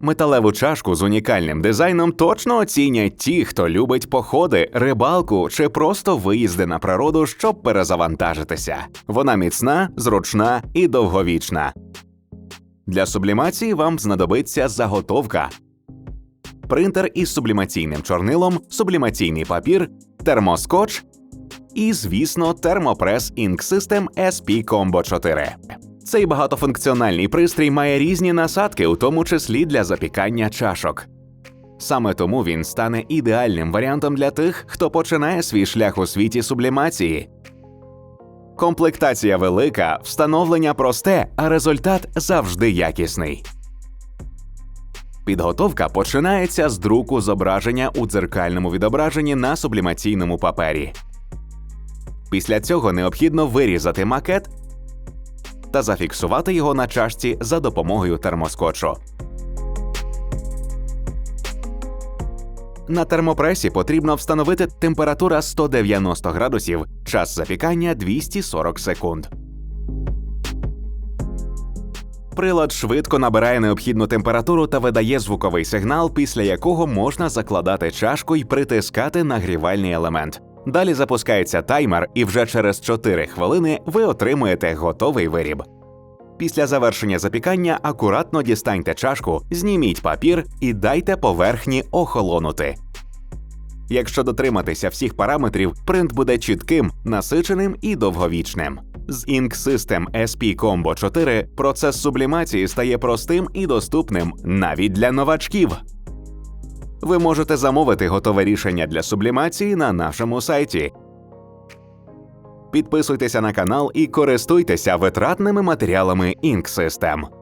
Металеву чашку з унікальним дизайном точно оцінять ті, хто любить походи, рибалку чи просто виїзди на природу, щоб перезавантажитися. Вона міцна, зручна і довговічна. Для сублімації вам знадобиться заготовка, принтер із сублімаційним чорнилом, сублімаційний папір, термоскотч і, звісно, термопрес Ink System SP Combo 4. Цей багатофункціональний пристрій має різні насадки, у тому числі для запікання чашок. Саме тому він стане ідеальним варіантом для тих, хто починає свій шлях у світі сублімації. Комплектація велика, встановлення просте, а результат завжди якісний. Підготовка починається з друку зображення у дзеркальному відображенні на сублімаційному папері. Після цього необхідно вирізати макет та зафіксувати його на чашці за допомогою термоскотчу. На термопресі потрібно встановити температура 190 градусів, час запікання 240 секунд. Прилад швидко набирає необхідну температуру та видає звуковий сигнал, після якого можна закладати чашку і притискати нагрівальний елемент. Далі запускається таймер, і вже через 4 хвилини ви отримуєте готовий виріб. Після завершення запікання акуратно дістаньте чашку, зніміть папір і дайте поверхні охолонути. Якщо дотриматися всіх параметрів, принт буде чітким, насиченим і довговічним. З Ink System SP Combo 4 процес сублімації стає простим і доступним навіть для новачків. Ви можете замовити готове рішення для сублімації на нашому сайті. Підписуйтеся на канал і користуйтеся витратними матеріалами Ink System.